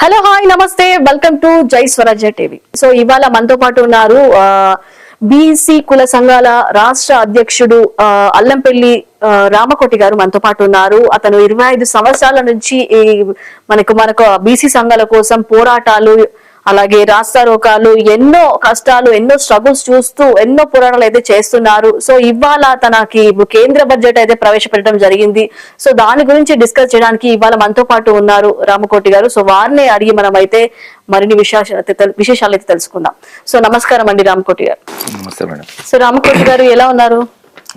Hello hi నమస్తే. Welcome to Jai Swarajya TV. So ఇవాళ మనతో పాటు ఉన్నారు బీసీ కుల సంఘాల రాష్ట్ర అధ్యక్షుడు అల్లంపల్లి రామకోటి గారు మనతో పాటు ఉన్నారు. అతను ఇరవై ఐదు సంవత్సరాల నుంచి ఈ మనకు మనకు బీసీ సంఘాల కోసం పోరాటాలు అలాగే రాస్తారోకాలు ఎన్నో కష్టాలు ఎన్నో స్ట్రగుల్స్ చూస్తూ ఎన్నో పోరాటాలు అయితే చేస్తున్నారు. సో ఇవాళ తనకి కేంద్ర బడ్జెట్ అయితే ప్రవేశపెట్టడం జరిగింది. సో దాని గురించి డిస్కస్ చేయడానికి ఇవాళ మనతో పాటు ఉన్నారు రామకోటి గారు. సో వారిని అడిగి మనం అయితే మరిన్ని విశేషాలు అయితే తెల్- విశేషాలు అయితే తెలుసుకుందాం. సో నమస్కారం అండి రామకోటి గారు. సో రామకోటి గారు ఎలా ఉన్నారు?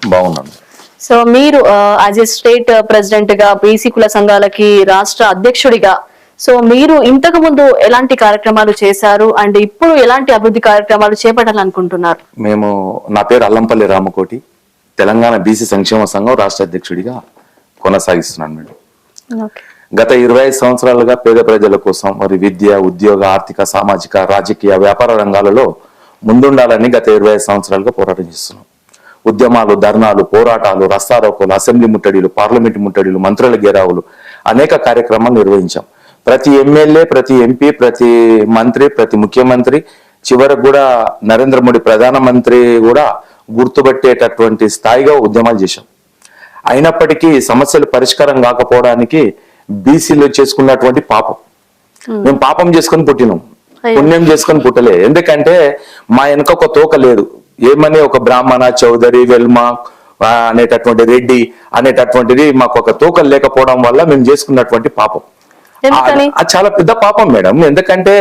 బాగున్నాను సో మీరు యాజ్ ఏ స్టేట్ ప్రెసిడెంట్గా బీసీ కుల సంఘాలకి రాష్ట్ర అధ్యక్షుడిగా సో మీరు ఇంతకు ముందు ఎలాంటి కార్యక్రమాలు చేశారు? అండ్ ఇప్పుడు ఎలాంటి అభివృద్ధి కార్యక్రమాలు చేపట్టాలనుకుంటున్నారు? మేము నా పేరు అల్లంపల్లి రామకోటి. తెలంగాణ బీసీ సంక్షేమ సంఘం రాష్ట్ర అధ్యక్షుడిగా కొనసాగిస్తున్నాను మేడం. గత ఇరవై సంవత్సరాలుగా పేద ప్రజల కోసం మరి విద్య ఉద్యోగ ఆర్థిక సామాజిక రాజకీయ వ్యాపార రంగాలలో ముందుండాలని గత ఇరవై సంవత్సరాలుగా పోరాటం చేస్తున్నాం. ఉద్యమాలు ధర్నాలు పోరాటాలు రస్తారోకోలు అసెంబ్లీ ముట్టడిలు పార్లమెంటు ముట్టడిలు మంత్రుల గెరావులు అనేక కార్యక్రమాలు నిర్వహించాం. ప్రతి ఎమ్మెల్యే ప్రతి ఎంపీ ప్రతి మంత్రి ప్రతి ముఖ్యమంత్రి చివరకు కూడా నరేంద్ర మోడీ ప్రధానమంత్రి కూడా గుర్తుపట్టేటటువంటి స్థాయిగా ఉద్యమాలు చేశాం. అయినప్పటికీ సమస్యలు పరిష్కారం కాకపోవడానికి బీసీలు చేసుకున్నటువంటి పాపం. మేము పాపం చేసుకొని పుట్టినాం. పుణ్యం చేసుకొని పుట్టలే. ఎందుకంటే మా వెనక ఒక తోక లేదు. ఏమని ఒక బ్రాహ్మణ చౌదరి వెల్మ అనేటటువంటి రెడ్డి అనేటటువంటిది మాకు ఒక తోకలు లేకపోవడం వల్ల మేము చేసుకున్నటువంటి పాపం. అది చాలా పెద్ద పాపం మేడం. ఎందుకంటే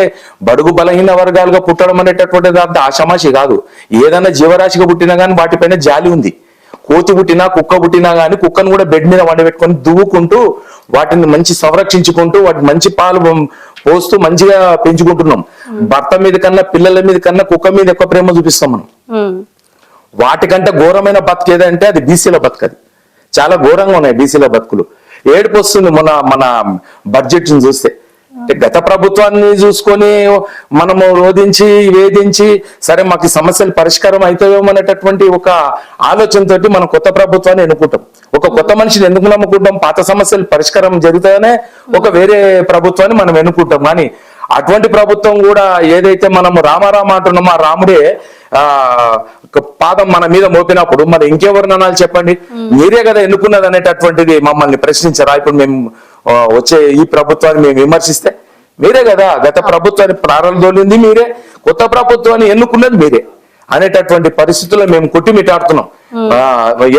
బడుగు బలహీన వర్గాలుగా పుట్టడం అనేటటువంటిది అంత ఆషామాషి కాదు. ఏదైనా జీవరాశిగా పుట్టినా కానీ వాటిపైన జాలి ఉంది. కోతి పుట్టినా కుక్క పుట్టినా కానీ కుక్కను కూడా బెడ్ మీద వండబెట్టుకొని దువ్వుకుంటూ వాటిని మంచి సంరక్షించుకుంటూ వాటి మంచి పాలు పోస్తూ మంచిగా పెంచుకుంటున్నాం. భర్త మీద కన్నా పిల్లల మీద కన్నా కుక్క మీద ఎక్కువ ప్రేమ చూపిస్తాం మనం. వాటికంటే ఘోరమైన బతుకు ఏదంటే అది బీసీల బతుకు అది. చాలా ఘోరంగా ఉన్నాయి బీసీల బతుకులు. ఏడుపు వస్తుంది మన మన బడ్జెట్ని చూస్తే. గత ప్రభుత్వాన్ని చూసుకొని మనము రోధించి వేధించి సరే మాకు సమస్యలు పరిష్కారం అవుతాయేమో అనేటటువంటి ఒక ఆలోచనతోటి మనం కొత్త ప్రభుత్వాన్ని ఎన్నుకుంటాం. ఒక కొత్త మనిషిని ఎందుకు నమ్ముకుంటాం? పాత సమస్యలు పరిష్కారం జరుగుతాయనే ఒక వేరే ప్రభుత్వాన్ని మనం ఎన్నుకుంటాం. కానీ అటువంటి ప్రభుత్వం కూడా ఏదైతే మనము రామారామ అంటున్నామో ఆ రాముడే ఆ పాదం మన మీద మోపినప్పుడు మరి ఇంకెవరు చెప్పండి? మీరే కదా ఎన్నుకున్నది అనేటటువంటిది మమ్మల్ని ప్రశ్నించారా? ఇప్పుడు మేము వచ్చే ఈ ప్రభుత్వాన్ని మేము విమర్శిస్తే మీరే కదా గత ప్రభుత్వాన్ని ప్రారంభోలింది మీరే కొత్త ప్రభుత్వాన్ని ఎన్నుకున్నది మీరే అనేటటువంటి పరిస్థితుల్లో మేము కొట్టిమిటాడుతున్నాం.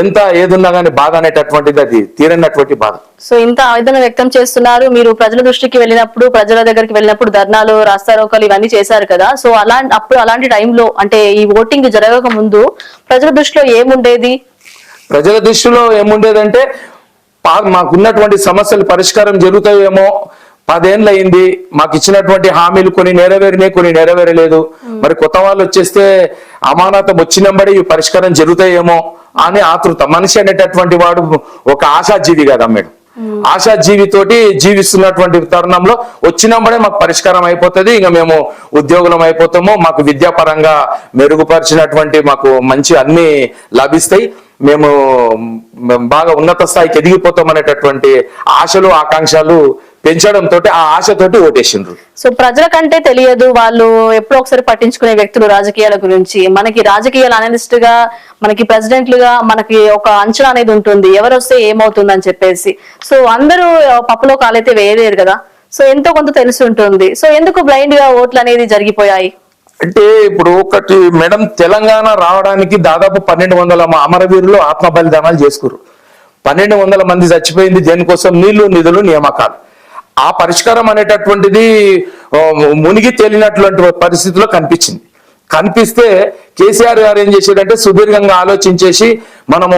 ఎంత ఏదున్నా కానీ బాధ అనేటటువంటిది అది తీరనటువంటి బాధ. సో ఇంత ఆవేదన వ్యక్తం చేస్తున్నారు. మీరు ప్రజల దృష్టికి వెళ్ళినప్పుడు ప్రజల దగ్గరికి వెళ్ళినప్పుడు ధర్నాలు రాస్తారోకాలు ఇవన్నీ చేశారు కదా. సో అలా అప్పుడు అలాంటి టైంలో అంటే ఈ ఓటింగ్ జరగక ముందు ప్రజల దృష్టిలో ఏముండేది? ప్రజల దృష్టిలో ఏముండేదంటే మాకున్నటువంటి సమస్యలు పరిష్కారం జరుగుతాయేమో పదేళ్ళు అయింది మాకు ఇచ్చినటువంటి హామీలు కొన్ని నెరవేరినాయి కొన్ని నెరవేరలేదు. మరి కొత్త వాళ్ళు వచ్చేస్తే అమానతం వచ్చినంబడి ఇవి పరిష్కారం జరుగుతాయేమో అని ఆతృత. మనిషి అనేటటువంటి వాడు ఒక ఆశాజీవి కదా మేడం. ఆశాజీవి తోటి జీవిస్తున్నటువంటి తరుణంలో వచ్చినప్పుడే మాకు పరిష్కారం అయిపోతుంది. ఇంకా మేము ఉద్యోగులం అయిపోతాము. మాకు విద్యాపరంగా మెరుగుపరిచినటువంటి మాకు మంచి అన్ని లభిస్తాయి. మేము మేము బాగా ఉన్నత స్థాయికి ఎదిగిపోతాం అనేటటువంటి ఆశలు ఆకాంక్షలు పెంచడంతో ఆ ఆశతోటి ఓటేసిండ్రు. సో ప్రజల కంటే తెలియదు వాళ్ళు ఎప్పుడో ఒకసారి పట్టించుకునే వ్యక్తులు రాజకీయాల గురించి. మనకి రాజకీయాలు అనలిస్ట్గా మనకి ప్రెసిడెంట్లుగా మనకి ఒక అంచనా అనేది ఉంటుంది. ఎవరు వస్తే ఏమవుతుంది అని చెప్పేసి. సో అందరూ పప్పులో కాలైతే వేయలేరు కదా. సో ఎంతో కొంత తెలిసి ఉంటుంది. సో ఎందుకు బ్లైండ్గా ఓట్లు అనేది జరిగిపోయాయి? అంటే ఇప్పుడు ఒకటి మేడం తెలంగాణ రావడానికి దాదాపు పన్నెండు వందల అమరవీరులు ఆత్మ బలిదానాలు చేసుకురు పన్నెండు వందల మంది చచ్చిపోయింది దేనికోసం? నీళ్ళు నిధులు నియామకాలు. ఆ పరిష్కారం అనేటటువంటిది మునిగి తేలినటువంటి పరిస్థితిలో కనిపించింది. కనిపిస్తే కేసీఆర్ గారు ఏం చేశాడంటే సుదీర్ఘంగా ఆలోచించేసి మనము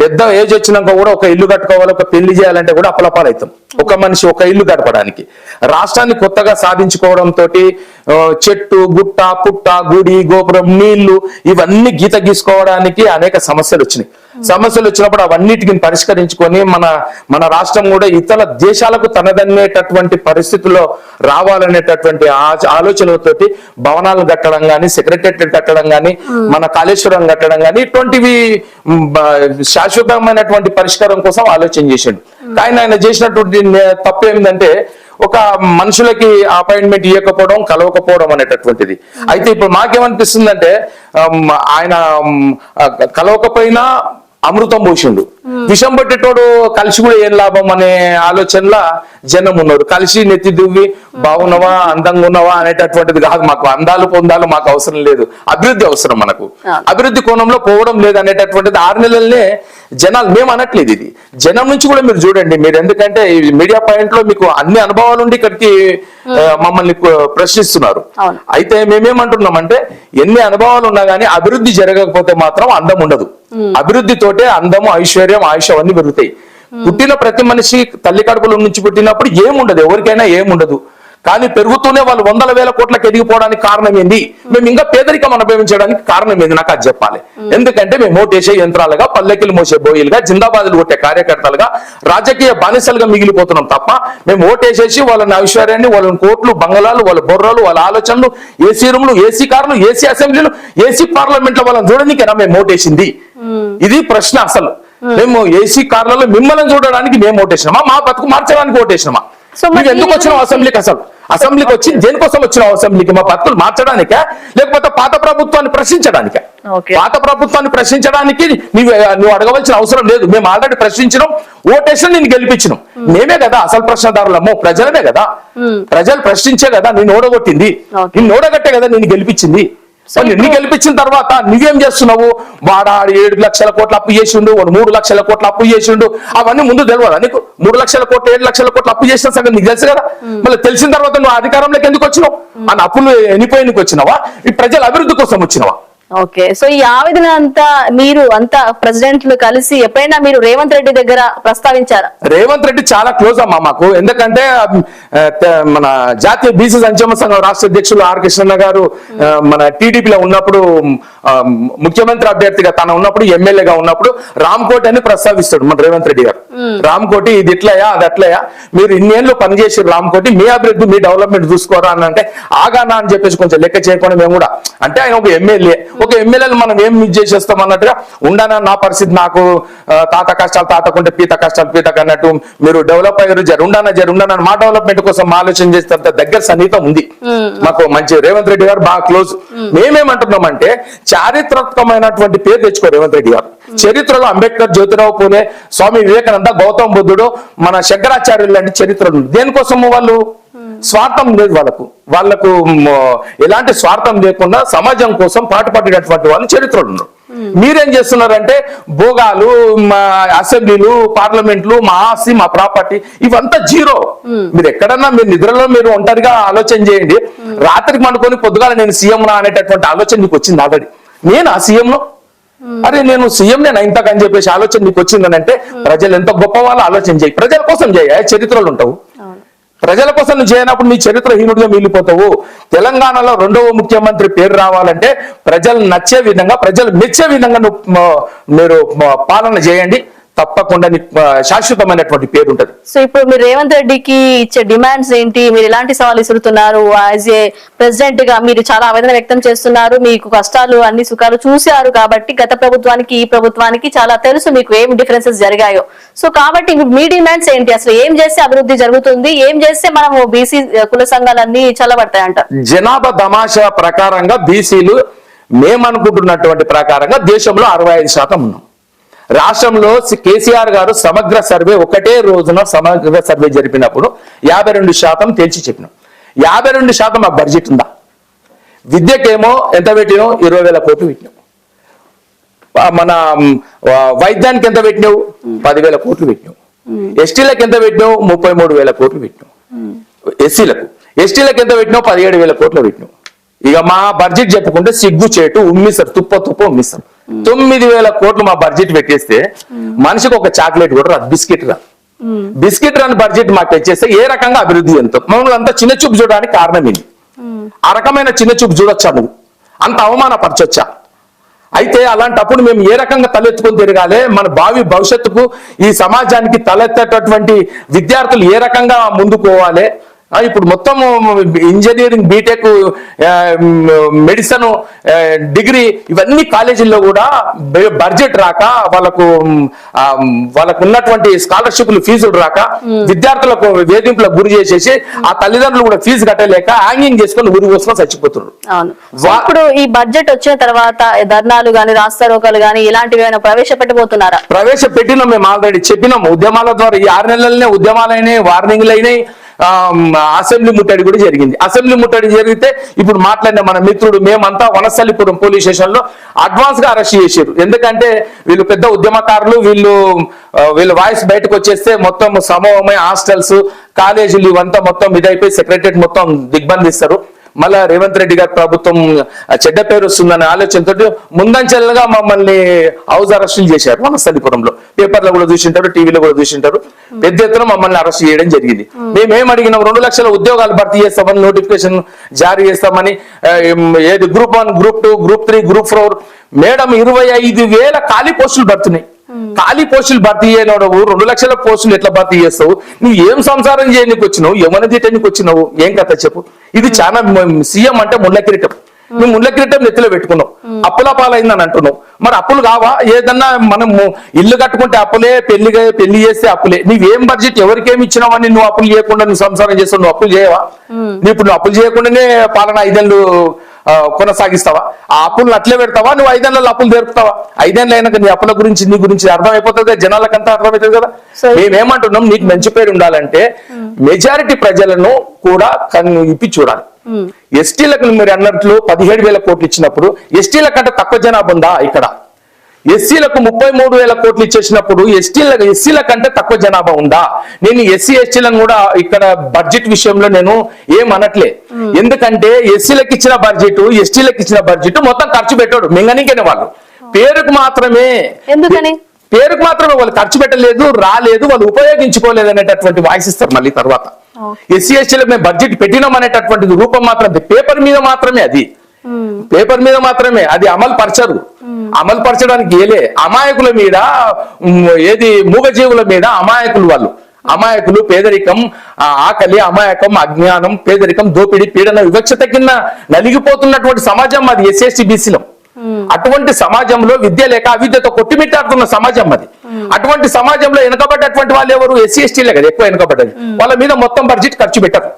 పెద్ద ఏజ్ వచ్చినాక కూడా ఒక ఇల్లు కట్టుకోవాలి ఒక పెళ్ళి చేయాలంటే కూడా అప్పలపాలు ఒక మనిషి ఒక ఇల్లు గడపడానికి రాష్ట్రాన్ని కొత్తగా సాధించుకోవడంతో చెట్టు గుట్ట పుట్ట గుడి గోపురం నీళ్ళు ఇవన్నీ గీత గీసుకోవడానికి అనేక సమస్యలు వచ్చినాయి. సమస్యలు వచ్చినప్పుడు అవన్నిటిని పరిష్కరించుకొని మన మన రాష్ట్రం కూడా ఇతర దేశాలకు తనదనేటటువంటి పరిస్థితుల్లో రావాలనేటటువంటి ఆ- ఆలోచనలతోటి భవనాలు కట్టడం కానీ సెక్రటరియట్ కట్టడం కానీ మన కాళేశ్వరం కట్టడం కానీ ఇటువంటివి శాశ్వతమైనటువంటి పరిష్కారం కోసం ఆలోచన చేసిండు. కానీ ఆయన చేసినటువంటి తప్పు ఏంటంటే ఒక మనుషులకి అపాయింట్మెంట్ ఇవ్వకపోవడం కలవకపోవడం అనేటటువంటిది. అయితే ఇప్పుడు మాకేమనిపిస్తుందంటే అంటే ఆయన కలవకపోయినా అమృతం పోసిండు విషం పట్టేటోడు కలిసి కూడా ఏం లాభం అనే ఆలోచనలో జనం ఉన్నారు. కలిసి నెత్తి దువ్వి బాగున్నావా? అందంగా ఉన్నావా? అనేటటువంటిది కాదు. మాకు అందాలు పొందాలు మాకు అవసరం లేదు. అభివృద్ధి అవసరం మనకు. అభివృద్ధి కోణంలో పోవడం లేదు అనేటటువంటిది ఆరు నెలలనే జనాలు మేము అనట్లేదు ఇది. జనం నుంచి కూడా మీరు చూడండి. మీరు ఎందుకంటే ఈ మీడియా పాయింట్లో మీకు అన్ని అనుభవాలు ఉండి ఇక్కడికి మమ్మల్ని ప్రశ్నిస్తున్నారు. అయితే మేమేమంటున్నామంటే ఎన్ని అనుభవాలు ఉన్నా గానీ అభివృద్ధి జరగకపోతే మాత్రం అందం ఉండదు. అభివృద్ధి తోటే అందము ఐశ్వర్యం ఆయుష్ అవన్నీ పెరుగుతాయి. పుట్టిన ప్రతి మనిషి తల్లి కడుపులో నుంచి పుట్టినప్పుడు ఏముండదు ఎవరికైనా ఏముండదు. కానీ పెరుగుతూనే వాళ్ళు వందల వేల కోట్లకు ఎదిగిపోవడానికి కారణం ఏంది? మేము. ఇంకా పేదరికం అనుభవించడానికి కారణం ఏంది? నాకు అది చెప్పాలి. ఎందుకంటే మేము ఓటేసే యంత్రాలుగా పల్లెకిలు మోసే బోయిలుగా జిందాబాదులు కొట్టే కార్యకర్తలుగా రాజకీయ బానిసలుగా మిగిలిపోతున్నాం తప్ప మేము ఓటేసేసి వాళ్ళని ఐశ్వర్యాన్ని వాళ్ళని కోట్లు బంగళాలు వాళ్ళ బొర్రలు వాళ్ళ ఆలోచనలు ఏసీ రూమ్లు ఏసీ కార్లు ఏసీ అసెంబ్లీలు ఏసీ పార్లమెంట్లో వాళ్ళని చూడడానికేనా మేము ఓటేసింది? ఇది ప్రశ్న అసలు. మేము ఏసీ కార్లలో మిమ్మల్ని చూడడానికి మేము ఓటేసినామా? మా బతుకు మార్చడానికి ఓటేసినామా? నువ్వు ఎందుకు వచ్చినావు గురించి- అసెంబ్లీకి అసలు? అసెంబ్లీకి వచ్చి దేనికోసం వచ్చినావు అసెంబ్లీకి? మా బతుకులు మార్చడానికా? లేకపోతే పాత ప్రభుత్వాన్ని ప్రశ్నించడానికా. పాత ప్రభుత్వాన్ని ప్రశ్నించడానికి నువ్వు నువ్వు అడగవలసిన అవసరం లేదు. మేము ఆల్రెడీ ప్రశ్నించినాం. ఓటేషన్ నేను గెలిపించినాం. మేమే. కదా అసలు ప్రశ్నదారులము. ప్రజలమే కదా. ప్రజలు ప్రశ్నించే కదా నేను ఓడగొట్టింది. నిన్ను ఓడగట్టే కదా నేను గెలిపించింది. నిన్ను గెలిపించిన తర్వాత నువ్వేం చేస్తున్నావు? వాడా ఏడు లక్షల కోట్ల అప్పు చేసిండు వాడు మూడు లక్షల కోట్ల అప్పు చేసిండు. అవన్నీ ముందు తెలియదా నీకు? మూడు లక్షల కోట్లు ఏడు లక్షల కోట్ల అప్పు చేసిన సంగతి నీకు తెలుసు కదా? మళ్ళీ తెలిసిన తర్వాత నువ్వు అధికారంలోకి ఎందుకు వచ్చినావు? ఆ అప్పులు ఎనిపోయినకి వచ్చినావా? ఈ ప్రజల అభివృద్ధి కోసం వచ్చినావా? ఓకే. సో ఈ ఆవేదన అంతా మీరు అంతా ప్రెసిడెంట్లు కలిసి ఎప్పుడైనా మీరు రేవంత్ రెడ్డి దగ్గర ప్రస్తావించారా? రేవంత్ రెడ్డి చాలా క్లోజ్ అమ్మా మాకు. ఎందుకంటే మన జాతీయ బీసీ సంక్షేమ సంఘం రాష్ట్ర అధ్యక్షులు ఆర్ కృష్ణన్న గారు మన టీడీపీలో ఉన్నప్పుడు ముఖ్యమంత్రి అభ్యర్థిగా తన ఉన్నప్పుడు ఎమ్మెల్యేగా ఉన్నప్పుడు రామ్ కోట్ అని ప్రస్తావిస్తాడు మన రేవంత్ రెడ్డి గారు. రామ్కోటి ఇది ఇట్లయా అది అట్లయా? మీరు ఇన్నేళ్ళు పనిచేసి రామ్కోటి మీ అభివృద్ధి మీ డెవలప్మెంట్ చూసుకోరా అని అంటే ఆగానా అని చెప్పేసి కొంచెం లెక్క చేయకుండా మేము కూడా. అంటే ఆయన ఒక ఎమ్మెల్యే. ఒక ఎమ్మెల్యేలు మనం ఏం మిస్ చేసేస్తాం అన్నట్టుగా ఉండానా నా పరిస్థితి నాకు తాత కష్టాలు తాతకుంటే పీత కష్టాలు పీతకు అన్నట్టు మీరు డెవలప్ అయ్యారు జర ఉండానా జర ఉండానా అని మా డెవలప్మెంట్ కోసం మా ఆలోచన చేస్తే దగ్గర సన్నిహితం ఉంది. మాకు మంచి రేవంత్ రెడ్డి గారు బాగా క్లోజ్. మేమేమంటున్నామంటే చారిత్రాత్మకమైనటువంటి పేరు తెచ్చుకో రేవంత్ రెడ్డి గారు. చరిత్రలో అంబేద్కర్ జ్యోతిరావు పూలే స్వామి వివేకానంద గౌతమ బుద్ధుడు మన శంకరాచార్యులు లాంటి చరిత్రలు. దేనికోసము వాళ్ళు? స్వార్థం లేదు వాళ్ళకు. వాళ్ళకు ఎలాంటి స్వార్థం లేకుండా సమాజం కోసం పాటుపడినటువంటి వాళ్ళు చరిత్రలు ఉన్నారు. మీరేం చేస్తున్నారంటే భోగాలు మా అసెంబ్లీలు పార్లమెంట్లు మా ఆస్తి మా ప్రాపర్టీ ఇవంతా జీరో. మీరు ఎక్కడన్నా మీరు నిద్రలో మీరు ఒంటరిగా ఆలోచన చేయండి. రాత్రికి మనుకొని పొద్దుగాల నేను సీఎం నా అనేటటువంటి ఆలోచన మీకు వచ్చింది ఆల్రెడీ. నేను ఆ సీఎం లో అరే నేను సీఎం నేను ఇంతకని చెప్పేసి ఆలోచన నీకు వచ్చిందని అంటే ప్రజలు ఎంత గొప్ప వాళ్ళు ఆలోచన చేయి. ప్రజల కోసం చేయ. చరిత్రలు ఉంటావు. ప్రజల కోసం నువ్వు చేయనప్పుడు నీ చరిత్రహీనుడిగా మిగిలిపోతావు. తెలంగాణలో రెండవ ముఖ్యమంత్రి పేరు రావాలంటే ప్రజలు నచ్చే విధంగా ప్రజలు మెచ్చే విధంగా నువ్వు మీరు పాలన చేయండి. తప్పకుండా శాశ్వతమైనటువంటి పేరు ఉంటది. సో ఇప్పుడు మీరు రేవంత్ రెడ్డికి ఇచ్చే డిమాండ్స్ ఏంటి? మీరు ఎలాంటి సవాల్ ఇస్తున్నారు యాజ్ ఏ ప్రెసిడెంట్గా మీరు చాలా ఆవేదన వ్యక్తం చేస్తున్నారు. మీకు కష్టాలు అన్ని సుఖాలు చూశారు కాబట్టి గత ప్రభుత్వానికి ఈ ప్రభుత్వానికి చాలా తెలుసు మీకు ఏం డిఫరెన్సెస్ జరిగాయో. సో కాబట్టి మీ డిమాండ్స్ ఏంటి? అసలు ఏం చేస్తే అభివృద్ధి జరుగుతుంది? ఏం చేస్తే మనం బీసీ కుల సంఘాలన్నీ చల్లబడతాయంట? జనాభా తమాషా ప్రకారంగా బీసీలు మేమనుకుంటున్నటువంటి ప్రకారంగా దేశంలో అరవై ఐదు శాతం ఉన్నాం. రాష్ట్రంలో కేసీఆర్ గారు సమగ్ర సర్వే ఒకటే రోజున సమగ్ర సర్వే జరిపినప్పుడు యాభై రెండు శాతం తేల్చి చెప్పినాం. యాభై రెండు శాతం ఆ బడ్జెట్ ఉందా? విద్యకేమో ఎంత పెట్టినాం ఇరవై వేల కోట్లు పెట్టినాం ఆ, మన వైద్యానికి ఎంత పెట్టినావు? పదివేల కోట్లు పెట్టినావు. ఎస్టీలకు ఎంత పెట్టినావు? ముప్పై మూడు వేల కోట్లు పెట్టినావు. ఎస్సీలకు. ఎస్టీలకు ఎంత పెట్టినావు? పదిహేడు వేల కోట్లు పెట్టినావు. ఇక మా బడ్జెట్ చెప్పుకుంటే సిగ్గు చేటు ఉమ్మిస్తారు తుప్ప తుప్ప ఉమ్మిస్తారు. తొమ్మిది వేల కోట్లు మా బడ్జెట్ పెట్టేస్తే మనిషికి ఒక చాక్లెట్ కూడా రాదు. బిస్కెట్ రాదు. బిస్కెట్ రాని బడ్జెట్ మాకు తెచ్చేస్తే ఏ రకంగా అభివృద్ధి ఎంతో మమ్మల్ని అంత చిన్న చూపు చూడడానికి కారణం ఏంటి? ఆ రకమైన చిన్న చూపు చూడొచ్చా నువ్వు? అంత అవమానపరచొచ్చా? అయితే అలాంటప్పుడు మేము ఏ రకంగా తలెత్తుకొని తిరగాలి? మన భావి భవిష్యత్తుకు ఈ సమాజానికి తలెత్తేటటువంటి విద్యార్థులు ఏ రకంగా ముందుకోవాలి ఇప్పుడు మొత్తం ఇంజనీరింగ్ బీటెక్ మెడిసిన్ డిగ్రీ ఇవన్నీ కాలేజీల్లో కూడా బడ్జెట్ రాక వాళ్ళకు వాళ్ళకు ఉన్నటువంటి స్కాలర్షిప్లు ఫీజులు రాక విద్యార్థులకు వేధింపులకు గురి చేసేసి ఆ తల్లిదండ్రులు కూడా ఫీజు కట్టలేక హ్యాంగింగ్ చేసుకొని ఊరి కోసం చచ్చిపోతున్నారు. ఇప్పుడు ఈ బడ్జెట్ వచ్చిన తర్వాత ధర్నాలు గాని రాస్తారోకాలు గాని ఇలాంటివి ఏమైనా ప్రవేశపెట్టబోతున్నారా? ప్రవేశపెట్టినాం మేము ఆల్రెడీ చెప్పినాం. ఉద్యమాల ద్వారా ఈ ఆరు నెలలనే ఉద్యమాలు అయినాయి వార్నింగ్లు అయినాయి అసెంబ్లీ ముట్టడి కూడా జరిగింది. అసెంబ్లీ ముట్టడి జరిగితే ఇప్పుడు మాట్లాడిన మన మిత్రుడు మేమంతా వనస్థలిపురం పోలీస్ స్టేషన్లో అడ్వాన్స్గా అరెస్ట్ చేశారు. ఎందుకంటే వీళ్ళు పెద్ద ఉద్యమకారులు వీళ్ళు వీళ్ళ వాయిస్ బయటకు వచ్చేస్తే మొత్తం సమూహమై హాస్టల్స్ కాలేజీలు ఇవంతా మొత్తం ఇదైపోయి సెక్రటరియట్ మొత్తం దిగ్బంధిస్తారు. మళ్ళా రేవంత్ రెడ్డి గారి ప్రభుత్వం చెడ్డ పేరు వస్తుందనే ఆలోచనతో ముందంచెలుగా మమ్మల్ని హౌస్ అరెస్టులు చేశారు వనస్థలిపురంలో. పేపర్లో కూడా చూసింటారు టీవీలో కూడా చూసింటారు. పెద్ద ఎత్తున మమ్మల్ని అరెస్ట్ చేయడం జరిగింది. మేమేం అడిగినాం రెండు లక్షల ఉద్యోగాలు భర్తీ చేస్తామని నోటిఫికేషన్ జారీ చేస్తామని ఏది group one group two group three group four madam ఇరవై ఐదు వేల ఖాళీ పోస్టులు పడుతున్నాయి ఖాళీ పోస్టులు భర్తీ చేయనోడవు రెండు లక్షల పోస్టులు ఎట్లా భర్తీ చేస్తావు? నువ్వు ఏం సంసారం చేయడానికి వచ్చినావు? ఏమైనా తీయటానికి వచ్చినావు? ఏం కథ చెప్పు? ఇది చాలా సీఎం అంటే ముళ్ళ కిరీటం. నువ్వు ముళ్ళ కిరీటం నెత్తిలో పెట్టుకున్నావు. అప్పుల పాలైందని అంటున్నావు. మరి అప్పులు కావా? ఏదన్నా మనం ఇల్లు కట్టుకుంటే అప్పులే పెళ్ళి పెళ్ళి చేస్తే అప్పులే. నువ్వేం బడ్జెట్ ఎవరికేమి ఇచ్చినావని నువ్వు అప్పులు చేయకుండా నువ్వు సంసారం చేస్తావు? నువ్వు అప్పులు చేయవా? నువ్వు ఇప్పుడు నువ్వు అప్పులు చేయకుండానే పాలన ఐదేళ్ళు కొనసాగిస్తావా? ఆ అప్పులను అట్లే పెడతావా? నువ్వు ఐదేళ్ళలో అప్పులు తెరుపుతావా? ఐదేళ్ళు అయినాక నీ అప్పుల గురించి నీ గురించి అర్థమైపోతుంది? కదా జనాలకంతా అర్థమవుతుంది కదా? మేమేమంటున్నాం? నీకు మంచి పేరు ఉండాలంటే మెజారిటీ ప్రజలను కూడా కన్ను ఇప్పి చూడాలి. ఎస్టీలకు మీరు అన్నట్లు పదిహేడు వేల కోట్లు ఇచ్చినప్పుడు ఎస్టీల కంటే తక్కువ జనాభా ఉందా ఇక్కడ? ఎస్సీలకు ముప్పై మూడు వేల కోట్లు ఇచ్చేసినప్పుడు ఎస్టీల ఎస్సీల కంటే తక్కువ జనాభా ఉందా? నేను ఎస్సీ ఎస్టీలను కూడా ఇక్కడ బడ్జెట్ విషయంలో నేను ఏం అనట్లే. ఎందుకంటే ఎస్సీలకు ఇచ్చిన బడ్జెట్ ఎస్టీలకు ఇచ్చిన బడ్జెట్ మొత్తం ఖర్చు పెట్టాడు మింగనికనే వాళ్ళు. పేరుకు మాత్రమే ఎందుకని? పేరుకు మాత్రమే వాళ్ళు ఖర్చు పెట్టలేదు రాలేదు వాళ్ళు ఉపయోగించుకోలేదు అనేటటువంటి వాయిస్ ఇస్తారు మళ్ళీ తర్వాత. ఎస్సీ ఎస్టీలకు మేము బడ్జెట్ పెట్టినాం అనేటటువంటి రూపం మాత్రం పేపర్ మీద మాత్రమే అది. పేపర్ మీద మాత్రమే అది అమలు పరచరు. అమలు పరచడానికి ఏలే. అమాయకుల మీద ఏది మూగజీవుల మీద అమాయకులు వాళ్ళు. అమాయకులు పేదరికం ఆకలి అమాయకం అజ్ఞానం పేదరికం దోపిడీ పీడన వివక్షత కింద నలిగిపోతున్నటువంటి సమాజం అది ఎస్ఎస్టీ బీసీలో. అటువంటి సమాజంలో విద్య లేక అవిద్యతో కొట్టిమిట్టాడుతున్న సమాజం అది. అటువంటి సమాజంలో వెనుకబడ్డటువంటి వాళ్ళు ఎవరు? ఎస్సీ ఎస్టీలే కదా ఎక్కువ వెనుకబడ్డది వాళ్ళ మీద మొత్తం బడ్జెట్ ఖర్చు పెట్టరు.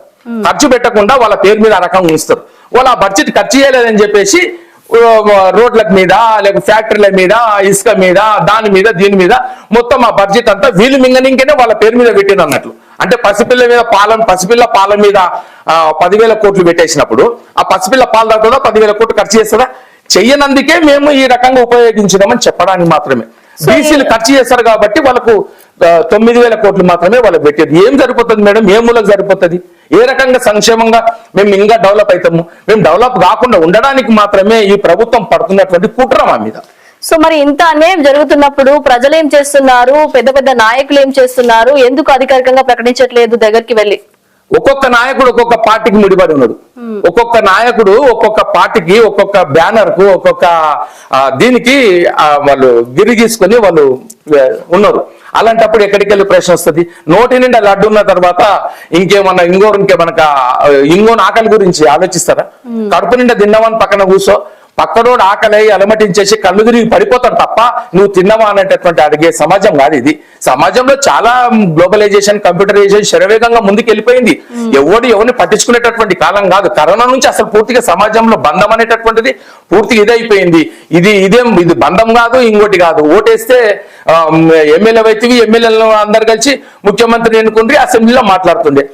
ఖర్చు పెట్టకుండా వాళ్ళ పేరు మీద ఆ రకంగా ఉంచుతారు. వాళ్ళు ఆ బడ్జెట్ ఖర్చు చేయలేదని చెప్పేసి రోడ్ల మీద లేక ఫ్యాక్టరీల మీద ఇసుక మీద దాని మీద దీని మీద మొత్తం ఆ బడ్జెట్ అంతా వీళ్ళు మింగనింకనే వాళ్ళ పేరు మీద పెట్టిన అన్నట్లు. అంటే పసిపిల్ల మీద పాలన పసిపిల్ల పాల మీద పదివేల కోట్లు పెట్టేసినప్పుడు ఆ పసిపిల్ల పాలు తాగుతుందా పదివేల కోట్లు ఖర్చు చేస్తుందా? చెయ్యనందుకే మేము ఈ రకంగా ఉపయోగించినామని చెప్పడానికి మాత్రమే. బీసీలు ఖర్చు చేస్తారు కాబట్టి వాళ్ళకు తొమ్మిది వేల కోట్లు మాత్రమే వాళ్ళకి పెట్టేది. ఏం సరిపోతుంది మేడం? ఏ మూలకు సరిపోతుంది? ఏ రకంగా సంక్షేమంగా మేము ఇంకా డెవలప్ అవుతాము? మేము డెవలప్ కాకుండా ఉండడానికి మాత్రమే ఈ ప్రభుత్వం పడుతున్నటువంటి కుట్ర మా మీద. సో మరి ఇంత అన్యాయం జరుగుతున్నప్పుడు ప్రజలు ఏం చేస్తున్నారు? పెద్ద పెద్ద నాయకులు ఏం చేస్తున్నారు? ఎందుకు అధికారికంగా ప్రకటించట్లేదు దగ్గరికి వెళ్ళి? ఒక్కొక్క నాయకుడు ఒక్కొక్క పార్టీకి ముడిపడి ఉన్నాడు. ఒక్కొక్క నాయకుడు ఒక్కొక్క పార్టీకి ఒక్కొక్క బ్యానర్కు ఒక్కొక్క దీనికి వాళ్ళు గిరి గీసుకొని వాళ్ళు ఉన్నారు. అలాంటప్పుడు ఎక్కడికి వెళ్ళి ప్రశ్న వస్తుంది? నోటి నిండా లడ్డు ఉన్న తర్వాత ఇంకేమన్నా ఇంకో ఇంకేమన్నా ఇంకో ఆకలి గురించి ఆలోచిస్తారా? కడుపు నిండా తిన్నామని పక్కన కూర్చో పక్కనోడు ఆకలి అలమటించేసి కళ్ళు తిరిగి పడిపోతాడు తప్ప నువ్వు తిన్నవా అనేటటువంటి అడిగే సమాజం కాదు ఇది. సమాజంలో చాలా గ్లోబలైజేషన్ కంప్యూటరైజేషన్ శరవేగంగా ముందుకు వెళ్ళిపోయింది ఎవడు ఎవరిని పట్టించుకునేటటువంటి కాలం కాదు. కరోనా నుంచి అసలు పూర్తిగా సమాజంలో బంధం అనేటటువంటిది పూర్తిగా ఇదైపోయింది. ఇది ఇదేం ఇది బంధం కాదు ఇంకోటి కాదు. ఓటేస్తే ఎమ్మెల్యే అయితేవి ఎమ్మెల్యేలు అందరు కలిసి ముఖ్యమంత్రిని ఎన్నుకుంటే అసెంబ్లీలో మాట్లాడుతుండే.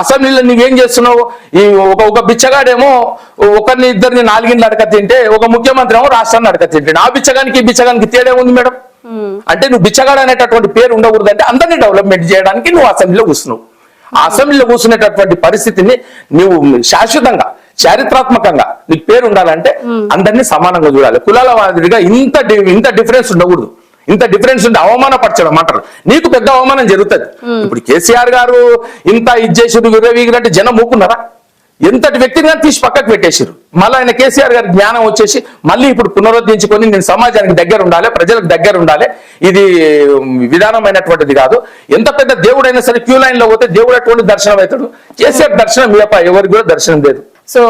అసెంబ్లీలో నువ్వేం చేస్తున్నావు? ఈ ఒక ఒక బిచ్చగాడేమో ఒకరిని ఇద్దరిని నాలుగింటి అడక తింటే ఒక ముఖ్యమంత్రి ఏమో రాష్ట్రాన్ని అడక తింటే ఆ బిచ్చగానికి ఈ బిచ్చగానికి తేడా ఉంది మేడం? అంటే నువ్వు బిచ్చగాడు అనేటటువంటి పేరు ఉండకూడదు అంటే అందరినీ డెవలప్మెంట్ చేయడానికి నువ్వు అసెంబ్లీలో కూర్చున్నావు. ఆ అసెంబ్లీలో కూర్చునేటటువంటి పరిస్థితిని నువ్వు శాశ్వతంగా చారిత్రాత్మకంగా నీకు పేరు ఉండాలంటే అందరినీ సమానంగా చూడాలి. కులాల వాదిగా ఇంత ఇంత డిఫరెన్స్ ఉండకూడదు. ఇంత డిఫరెన్స్ ఉంటే అవమానపరచడం అంటారు. నీకు పెద్ద అవమానం జరుగుతుంది. ఇప్పుడు కేసీఆర్ గారు ఇంత ఇది చేసి విరవీగినట్టు జనం మూకున్నారా ఎంతటి వ్యక్తిని కానీ తీసి పక్కకు పెట్టేసారు మళ్ళీ ఆయన కేసీఆర్ గారి జ్ఞానం వచ్చేసి మళ్ళీ ఇప్పుడు పునరుద్ధరించుకొని నేను సమాజానికి దగ్గర ఉండాలి ప్రజలకు దగ్గర ఉండాలి. ఇది విధానమైనటువంటిది కాదు. ఎంత పెద్ద దేవుడైనా సరే క్యూ లైన్లో పోతే దేవుడు అటువంటి దర్శనం అవుతాడు కేసీఆర్ దర్శనం మీయప్ప ఎవరికి కూడా దర్శనం లేదు. సో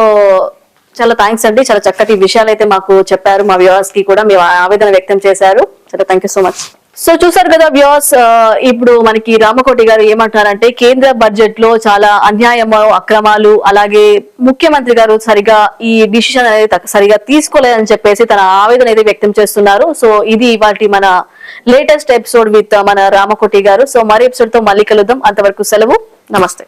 చాలా థ్యాంక్స్ అండి. చాలా చక్కటి విషయాలు అయితే మాకు చెప్పారు మా వ్యూవర్స్కి కూడా. మీ ఆవేదన వ్యక్తం చేశారు. చాలా thank you so much so చూసారు కదా వ్యూవర్స్ ఇప్పుడు మనకి రామకోటి గారు ఏమంటున్నారంటే కేంద్ర బడ్జెట్లో చాలా అన్యాయము అక్రమాలు అలాగే ముఖ్యమంత్రి గారు సరిగా ఈ డిసిషన్ అనేది సరిగా తీసుకోలేదని చెప్పేసి తన ఆవేదన అయితే వ్యక్తం చేస్తున్నారు. సో ఇది వాటి మన లేటెస్ట్ ఎపిసోడ్ విత్ మన రామకోటి గారు. సో మరి ఎపిసోడ్తో మళ్ళీ కలుద్దాం. అంతవరకు సెలవు. నమస్తే.